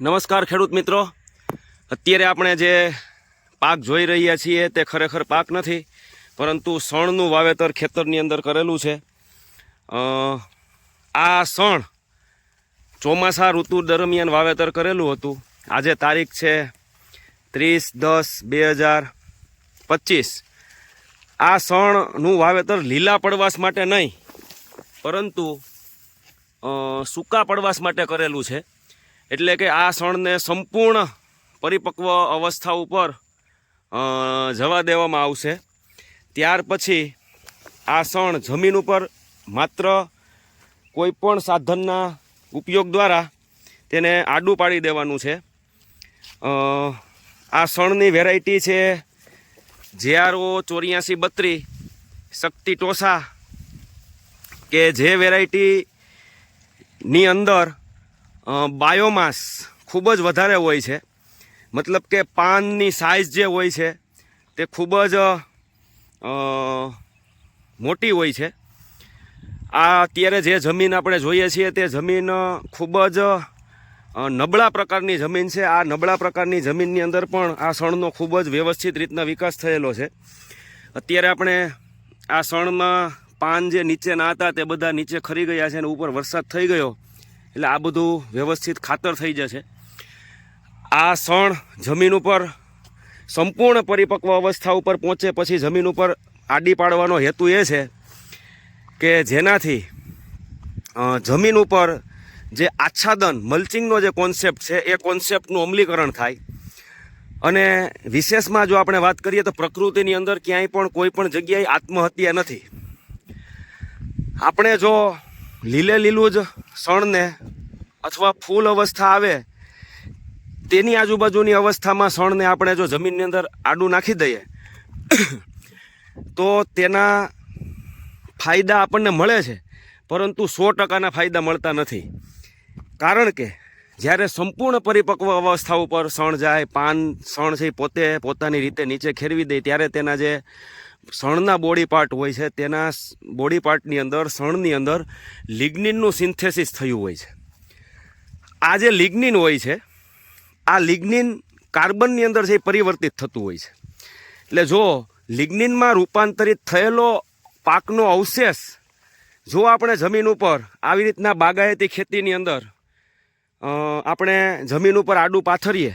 નમસ્કાર ખેડૂત મિત્રો. અત્યારે આપણે જે પાક જોઈ રહ્યા છીએ તે ખરેખર પાક નથી, પરંતુ સણનું વાવેતર ખેતરની અંદર કરેલું છે. આ સણ ચોમાસા ઋતુ દરમિયાન વાવેતર કરેલું હતું. આજે તારીખ છે ત્રીસ દસ બે હજાર પચીસ. આ સણનું વાવેતર લીલા પડવાશ માટે નહીં, પરંતુ સૂકા પડવાશ માટે કરેલું છે. એટલે કે આ સણને સંપૂર્ણ પરિપક્વ અવસ્થા ઉપર જવા દેવામાં આવશે. ત્યાર પછી આ સણ જમીન ઉપર માત્ર કોઈપણ સાધનના ઉપયોગ દ્વારા તેને આડું પાડી દેવાનું છે. આ સણની વેરાયટી છે જેઆરઓ ચોર્યાસી બત્રી, શક્તિ ટોસા, કે જે વેરાયટીની અંદર બાયોમાસ ખૂબ જ વધારે હોય છે. મતલબ કે પાનની સાઇઝ જે હોય છે, તે ખૂબ જ મોટી હોય છે. આ અત્યારે જે જમીન આપણે જોઈએ છીએ, તે જમીન ખૂબ જ નબળા પ્રકારની જમીન છે. આ નબળા પ્રકારની જમીનની અંદર પણ આ સણનો ખૂબ જ વ્યવસ્થિત રીતના વિકાસ થયેલો છે. અત્યારે આપણે આ સણમાં પાન જે નીચેના હતા તે બધા નીચે ખરી ગયા છે અને ઉપર વરસાદ થઈ ગયો. એટલે આ બધું વ્યવસ્થિત ખાતર થઈ જશે. આ સણ જમીન ઉપર સંપૂર્ણ પરિપક્વ અવસ્થા ઉપર પહોંચે પછી જમીન ઉપર આડી પાડવાનો હેતુ એ છે કે જેનાથી જમીન ઉપર જે આચ્છાદન મલ્ચિંગનો જે કોન્સેપ્ટ છે, એ કોન્સેપ્ટનું અમલીકરણ થાય. અને વિશેષમાં જો આપણે વાત કરીએ તો પ્રકૃતિની અંદર ક્યાંય પણ કોઈ પણ જગ્યાએ આત્મહત્યા નથી. આપણે જો લીલે લીલું જ શણને અથવા ફૂલ અવસ્થા આવે, તેની આજુબાજુની અવસ્થામાં શણને આપણે જો જમીનની અંદર આડું નાખી દઈએ, તો તેના ફાયદા આપણને મળે છે, પરંતુ સો ટકાના ફાયદા મળતા નથી. કારણ કે જ્યારે સંપૂર્ણ પરિપક્વ અવસ્થા ઉપર શણ જાય, પાન શણ છે પોતે પોતાની રીતે નીચે ખેરવી દે, ત્યારે તેના જે શણના બોડી પાર્ટ હોય છે, તેના બોડી પાર્ટની અંદર, શણની અંદર લિગ્નિનનું સિન્થેસિસ થયું હોય છે. આ જે લિગ્નિન હોય છે, આ લિગ્નિન કાર્બનની અંદર એ પરિવર્તિત થતું હોય છે. એટલે જો લિગ્નિનમાં રૂપાંતરિત થયેલો પાકનો અવશેષ, જો આપણે જમીન ઉપર આવી રીતના બાગાયતી ખેતીની અંદર આપણે જમીન ઉપર આડું પાથરીએ,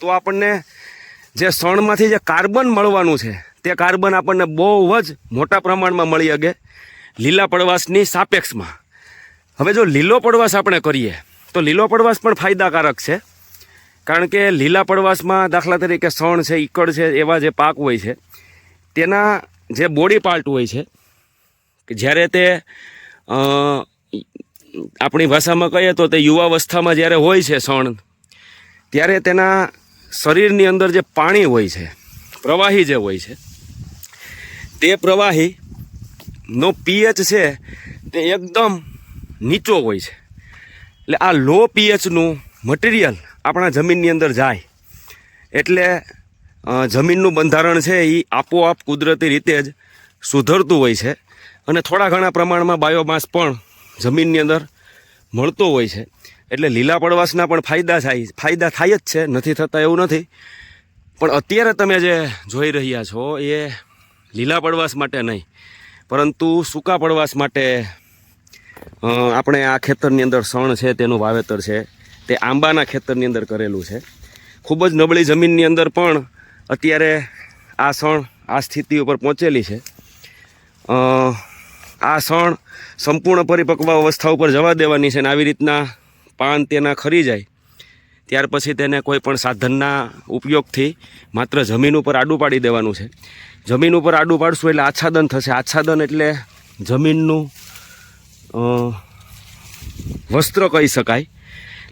તો આપણને જે શણમાંથી જે કાર્બન મળવાનું છે તે કાર્બન આપણને બહુ જ મોટા પ્રમાણમાં મળી શકે લીલા પડવાશની સાપેક્ષમાં. હવે જો લીલો પડવાશ આપણે કરીએ, તો લીલો પડવાશ પણ ફાયદાકારક છે. કારણ કે લીલા પડવાશમાં દાખલા તરીકે સણ છે ઈકડ છે, એવા જે પાક હોય છે, તેના જે બોડી પાર્ટ હોય છે, કે જ્યારે તે આપણી ભાષામાં કહીએ તો તે યુવાવસ્થામાં જ્યારે હોય છે સણ ત્યારે તેના શરીરની અંદર જે પાણી હોય છે, પ્રવાહી જે હોય છે તે પ્રવાહીનો પીએચ છે તે એકદમ નીચો હોય છે. એટલે આ લો પીએચનું મટીરિયલ આપણા જમીનની અંદર જાય. એટલે જમીનનું બંધારણ છે એ આપોઆપ કુદરતી રીતે જ સુધરતું હોય છે અને થોડા ઘણા પ્રમાણમાં બાયોમાસ પણ જમીનની અંદર મળતો હોય છે. એટલે લીલા પડવાશના પણ ફાયદા થાય ફાયદા થાય જ છે, નથી થતા એવું નથી. પણ અત્યારે તમે જે જોઈ રહ્યા છો એ લીલા પડવાશ માટે નહીં, પરંતુ સૂકા પડવાશ માટે આપણે આ ખેતરની અંદર સણ છે, તેનું વાવેતર છે, તે આંબાના ખેતરની અંદર કરેલું છે. ખૂબ જ નબળી જમીનની અંદર પણ અત્યારે આ સણ આ સ્થિતિ ઉપર પહોંચેલી છે. આ સણ સંપૂર્ણ પરિપક્વ અવસ્થા ઉપર જવા દેવાની છે અને આવી રીતના પાન તેના ખરી જાય. ત્યાર પછી તેને કોઈ પણ સાધનના ઉપયોગથી માત્ર જમીન ઉપર આડું પાડી દેવાનું છે. જમીન ઉપર આડું પાડશું એટલે આચ્છાદન થશે. આચ્છાદન એટલે જમીનનું વસ્ત્ર કહી શકાય.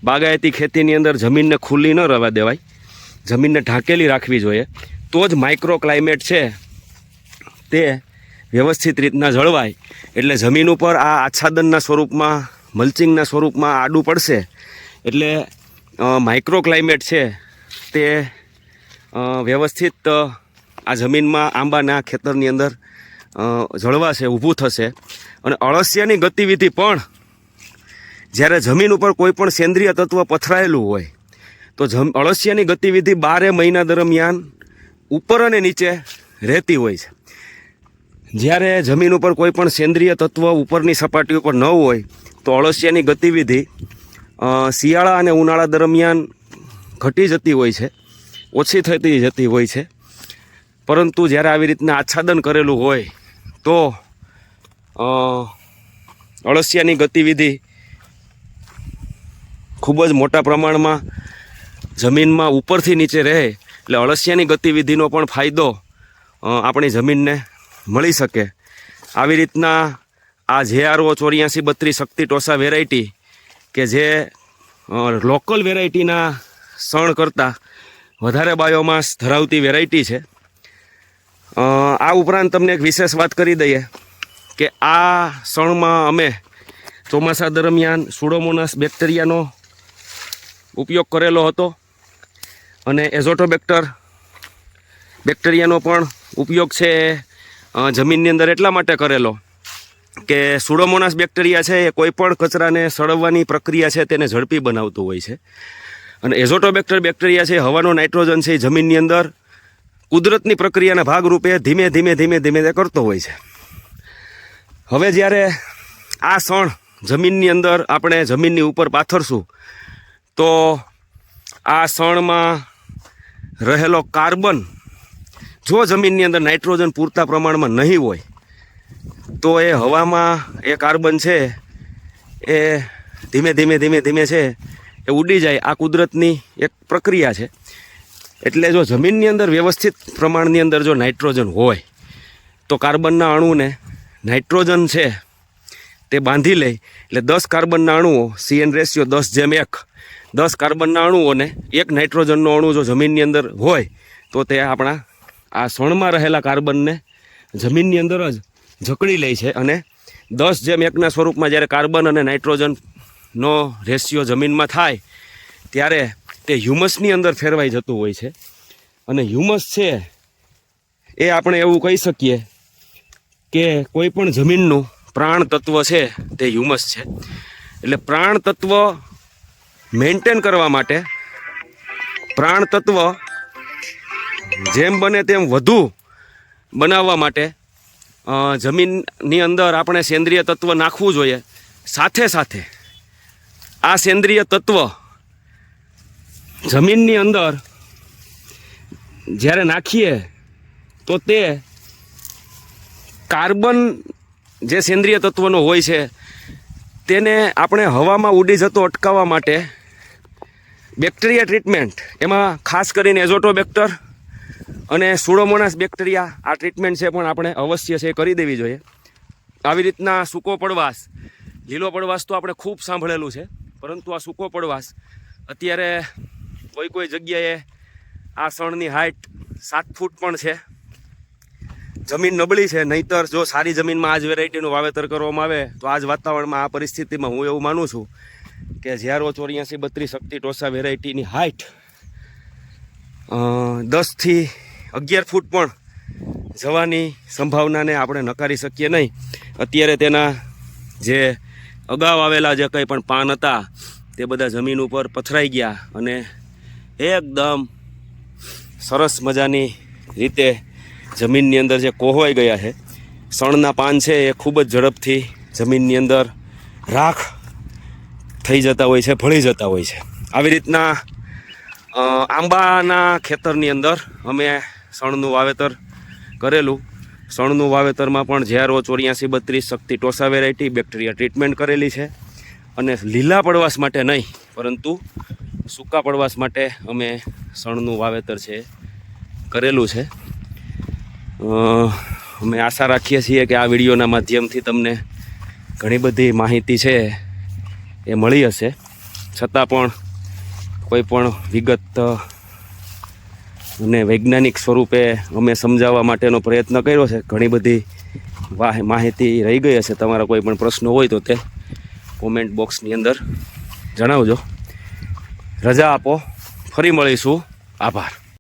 બાગાયતી ખેતીની અંદર જમીનને ખુલ્લી ન રહેવા દેવાય. જમીનને ઢાંકેલી રાખવી જોઈએ. તો જ માઇક્રો ક્લાઇમેટ છે તે વ્યવસ્થિત રીતના જળવાય. એટલે જમીન ઉપર આ આચ્છાદનના સ્વરૂપમાં મલ્ચિંગના સ્વરૂપમાં આડું પડશે. એટલે માઇક્રો ક્લાઇમેટ છે તે વ્યવસ્થિત આ જમીનમાં આંબાના ખેતરની અંદર જળવાશે ઊભું થશે. અને અળસિયાની ગતિવિધિ પણ, જ્યારે જમીન ઉપર કોઈ પણ સેન્દ્રિય તત્વ પથરાયેલું હોય, તો જમ, અળસિયાની ગતિવિધિ બારે મહિના દરમિયાન ઉપર અને નીચે રહેતી હોય છે. જ્યારે જમીન ઉપર કોઈ પણ સેન્દ્રિય તત્વ ઉપરની સપાટી ઉપર ન હોય, તો અળસિયાની ગતિવિધિ શિયાળા અને ઉનાળા દરમિયાન ઘટી જતી હોય છે, ઓછી થતી જતી હોય છે. પરંતુ જ્યારે આવી રીતના આચ્છાદન કરેલું હોય, તો અળસિયાની ગતિવિધિ ખૂબ જ મોટા પ્રમાણમાં જમીનમાં ઉપરથી નીચે રહે, એટલે અળસિયાની ગતિવિધિનો પણ ફાયદો આપણી જમીનને મળી શકે. આવી રીતના આ જે આરઓ ચોર્યાસી બત્રીસ શક્તિ ટોસા વેરાયટી કે જે લોકલ વેરાયટીના સણ કરતાં વધારે બાયોમાસ ધરાવતી વેરાયટી છે. આ ઉપરાંત તમને એક વિશેષ વાત કરી દઈએ કે આ સણમાં અમે ચોમાસા દરમિયાન સુડોમોનાસ બેક્ટેરિયાનો ઉપયોગ કરેલો હતો અને એઝોટોબેક્ટર બેક્ટેરિયાનો પણ ઉપયોગ છે જમીનની અંદર એટલા માટે કરેલો. કે સુડોમોનાસ બેક્ટેરિયા છે, એ કોઈ પણ કચરાને સળવવાની પ્રક્રિયા છે, તેને ઝડપી બનાવતું હોય છે. અને એઝોટોબેક્ટર બેક્ટેરિયા છે હવાનો નાઇટ્રોજન છે જમીનની અંદર કુદરતની પ્રક્રિયાના ભાગરૂપે ધીમે ધીમે ધીમે ધીમે તે કરતો હોય છે. હવે જ્યારે આ સણ જમીનની અંદર આપણે જમીનની ઉપર પાથરશું, તો આ સણમાં રહેલો કાર્બન જો જમીનની અંદર નાઇટ્રોજન પૂરતા પ્રમાણમાં નહીં હોય તો એ હવામાં એ કાર્બન છે, એ ધીમે ધીમે ધીમે ધીમે છે, એ ઉડી જાય. આ કુદરતની એક પ્રક્રિયા છે. એટલે જો જમીનની અંદર વ્યવસ્થિત પ્રમાણની અંદર જો નાઇટ્રોજન હોય, તો કાર્બનના અણુને નાઇટ્રોજન છે તે બાંધી લે. એટલે દસ કાર્બનના અણુઓ સીએન રેશિયો દસ જેમ એક, દસ કાર્બનના અણુઓને એક નાઇટ્રોજનનો અણુ જો જમીનની અંદર હોય, તો તે આપણા આ સ્વણમાં રહેલા કાર્બનને જમીનની અંદર જ જકડી લે છે અને દસ જેમ એકના સ્વરૂપમાં જ્યારે કાર્બન અને નાઇટ્રોજનનો રેશિયો જમીનમાં થાય, ત્યારે તે હ્યુમસની અંદર ફેરવાઈ જતું હોય છે. અને હ્યુમસ છે એ આપણે એવું કહી શકીએ કે કોઈ પણ જમીનનું પ્રાણ તત્વ છે તે હ્યુમસ છે. એટલે પ્રાણ તત્વ મેન્ટેન કરવા માટે પ્રાણ તત્વ જેમ બને તેમ વધુ બનાવવા માટે જમીનની અંદર આપણે સેન્દ્રિય તત્વ નાખવું જોઈએ. સાથે સાથે આ સેન્દ્રિય તત્વ જમીનની અંદર જ્યારે નાખીએ તો તે કાર્બન જે સેન્દ્રિય તત્વનો હોય છે, તેને આપણે હવામાં ઉડી જતો અટકાવવા માટે બેક્ટેરિયા ટ્રીટમેન્ટ, એમાં ખાસ કરીને એઝોટોબેક્ટર અને સુડોમોનાસ બેક્ટેરિયા આ ટ્રીટમેન્ટ છે પણ આપણે અવશ્ય છે કરી દેવી જોઈએ. આવી રીતના સૂકો પડવાશ લીલો પડવાશ તો આપણે ખૂબ સાંભળેલું છે, પરંતુ આ સૂકો પડવાશ અત્યારે કોઈ કોઈ જગ્યાએ આ સણની હાઇટ સાત ફૂટ પણ છે. જમીન નબળી છે, નહીતર જો સારી જમીનમાં આ જ વેરાયટીનું વાવેતર કરવામાં આવે, તો આ જ વાતાવરણમાં આ પરિસ્થિતિમાં હું એવું માનું છું કે જ્યારો ચોર્યાસી બત્રીસ શક્તિ ટોસા વેરાયટીની હાઇટ દસથી અગિયાર ફૂટ પણ જવાની સંભાવનાને આપણે નકારી શકીએ નહીં. અત્યારે તેના જે અગાઉ આવેલા જે કંઈ પણ પાન હતા, તે બધા જમીન ઉપર પથરાઈ ગયા અને એકદમ સરસ મજાની રીતે જમીનની અંદર જે કોહવાઈ ગયા છે. સણના પાન છે એ ખૂબ જ ઝડપથી જમીનની અંદર રાખ થઈ જતા હોય છે, ભળી જતા હોય છે. આવી રીતના આંબાના ખેતરની અંદર અમે સણનું વાવેતર કરેલું. સણનું વાવેતરમાં પણ ઝેરો ચોર્યાસી બત્રીસ શક્તિ ટોસા વેરાયટી બેક્ટેરિયા ટ્રીટમેન્ટ કરેલી છે. અને લીલા પડવાશ માટે નહીં, પરંતુ સૂકા પડવાશ માટે અમે સણનું વાવેતર છે, કરેલું છે. અમે આશા રાખીએ છીએ કે આ વિડીયોના માધ્યમથી તમને ઘણી બધી માહિતી છે એ મળી હશે. છતાં પણ કોઈ પણ વિગત અને વૈજ્ઞાનિક સ્વરૂપે અમે સમજાવવા માટેનો પ્રયત્ન કર્યો છે. ઘણી બધી માહિતી રહી ગઈ હશે. તમારા કોઈ પણ પ્રશ્નો હોય તો તે કોમેન્ટ બોક્સની અંદર જણાવજો. રજા આપો. ફરી મળીશું. આભાર.